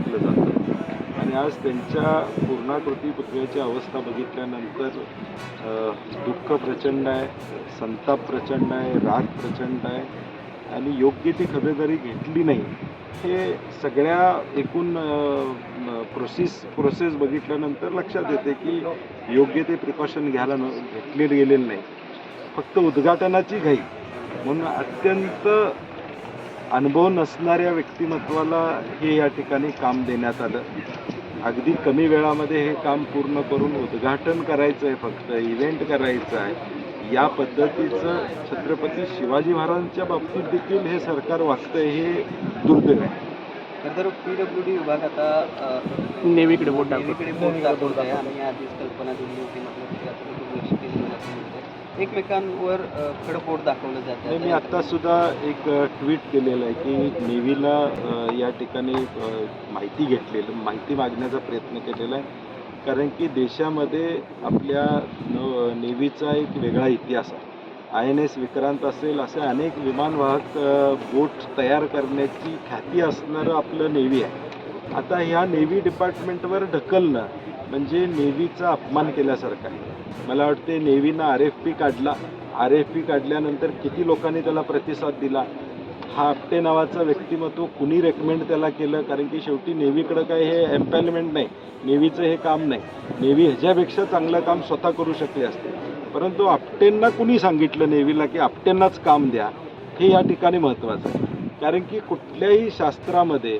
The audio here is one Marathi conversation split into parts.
ओळखलं जातं. आणि आज त्यांच्या पूर्णाकृती पुतळ्याची अवस्था बघितल्यानंतर दुःख प्रचंड आहे संताप प्रचंड आहे राग प्रचंड आहे आणि योग्य ती खबरदारी घेतली नाही. हे सगळ्या एकूण प्रोसेस प्रोसेस बघितल्यानंतर लक्षात येते की योग्य ते प्रिकॉशन घ्यायला न घेतले गेलेले नाही. फक्त उद्घाटनाची घाई. म्हणून अत्यंत अनुभव नसणाऱ्या व्यक्तिमत्वाला हे या ठिकाणी काम देण्यात आलं. अगदी कमी वेळामध्ये हे काम पूर्ण करून उद्घाटन करायचं आहे फक्त इव्हेंट करायचं आहे या पद्धतीचं छत्रपती शिवाजी महाराजांच्या बाबतीत देखील हे सरकार वागतंय हे दुर्दैव आहे. खरं तर पी डब्ल्यू डी विभाग आता नेव्हीकडे बोट बोट दाखवत. आहे आणि आधीच कल्पना दिली होती एकमेकांवर खडपोट खडं दाखवलं जातं मी आता सुद्धा एक ट्विट केलेलं आहे की नेव्हीला या ठिकाणी माहिती घेतलेलं माहिती मागण्याचा प्रयत्न केलेला आहे. कारण की देशामध्ये आपल्या न नेव्हीचा एक वेगळा इतिहास आहे. आय एन एस विक्रांत असेल असे अनेक विमानवाहक बोट तयार करण्याची ख्याती असणारं आपलं नेव्ही आहे. आता ह्या नेव्ही डिपार्टमेंटवर ढकलणं म्हणजे नेव्हीचा अपमान केल्यासारखं आहे. मला वाटते नेव्हीनं आर एफ पी काढला. आर एफ पी काढल्यानंतर किती लोकांनी त्याला प्रतिसाद दिला? हा आपटे नावाचं व्यक्तिमत्व कुणी रेकमेंड त्याला केलं? कारण की शेवटी नेव्हीकडं काय हे एम्पॅलमेंट नाही. नेव्हीचं हे काम नाही. नेव्ही ह्याच्यापेक्षा चांगलं काम स्वतः करू शकले असते. परंतु आपटेंना कुणी सांगितलं नेव्हीला की आपटेंनाच काम द्या? हे या ठिकाणी महत्त्वाचं आहे. कारण की कुठल्याही शास्त्रामध्ये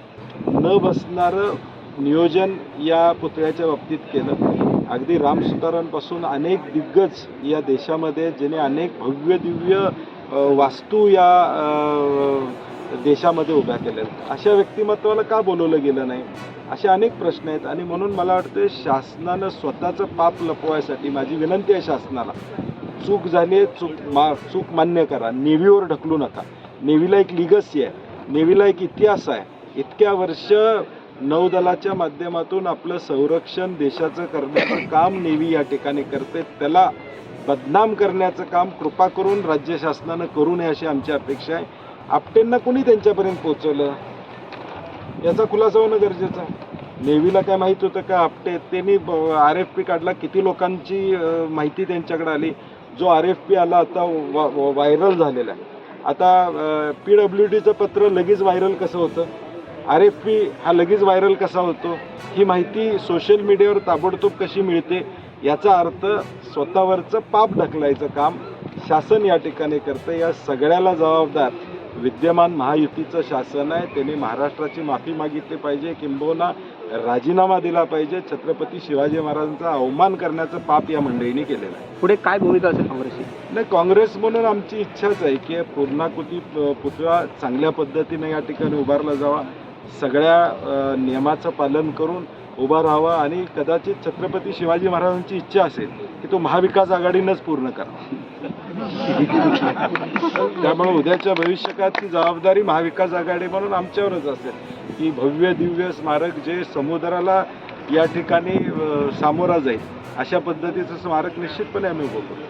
न बसणारं नियोजन या पुतळ्याच्या बाबतीत केलं. अगदी रामसुतारांपासून अनेक दिग्गज या देशामध्ये ज्याने अनेक भव्य दिव्य वास्तू या देशामध्ये उभ्या केल्या. आहेत. अशा व्यक्तिमत्वाला का बोलवलं गेलं नाही? असे अनेक प्रश्न आहेत आणि म्हणून मला वाटतं शासनानं स्वतःचं पाप लपवायसाठी माझी विनंती आहे शासनाला चूक झाली आहे चूक मा चूक मान्य करा. नेव्हीवर ढकलू नका. नेव्हीला एक लिगसी आहे. नेव्हीला एक इतिहास आहे. इतक्या वर्ष नौदलाच्या माध्यमातून आपलं संरक्षण देशाचं करण्याचं काम नेव्ही या ठिकाणी करते. त्याला बदनाम करण्याचं काम कृपा करून राज्य शासनानं करू नये अशी आमची अपेक्षा आहे. आपटेंना कोणी त्यांच्यापर्यंत पोहोचवलं? याचा खुलासा होणं गरजेचं आहे. नेव्हीला काय माहीत होतं का आपटे? त्यांनी आर एफ पी काढला. किती लोकांची माहिती त्यांच्याकडे आली? जो आर एफ पी आला आता वा- व्हायरल झालेला आहे. आता पी डब्ल्यू डीचं पत्र लगेच व्हायरल कसं होतं? आर एफ पी हा लगेच व्हायरल कसा होतो? ही माहिती सोशल मीडियावर ताबडतोब कशी मिळते? याचा अर्थ स्वतःवरचं पाप ढकलायचं काम शासन या ठिकाणी करतं. या सगळ्याला जबाबदार विद्यमान महायुतीचं शासन आहे. त्यांनी महाराष्ट्राची माफी मागितली पाहिजे. किंबहुना राजीनामा दिला पाहिजे. छत्रपती शिवाजी महाराजांचा अवमान करण्याचं पाप या मंडळींनी केलेलं आहे. पुढे काय भूमिका असेल काँग्रेसची? नाही काँग्रेस म्हणून आमची इच्छाच आहे की पूर्णाकृती पुतळा चांगल्या पद्धतीने या ठिकाणी उभारला जावा. सगळ्या नियमाचं पालन करून उभा राहावा आणि कदाचित छत्रपती शिवाजी महाराजांची इच्छा असेल की तो महाविकास आघाडीनंच पूर्ण करा. त्यामुळे उद्याच्या भविष्यकाळात ती जबाबदारी महाविकास आघाडी म्हणून आमच्यावरच असेल. की भव्य दिव्य स्मारक जे समुद्राला या ठिकाणी सामोरा जाईल अशा पद्धतीचं स्मारक निश्चितपणे आम्ही उभं करू.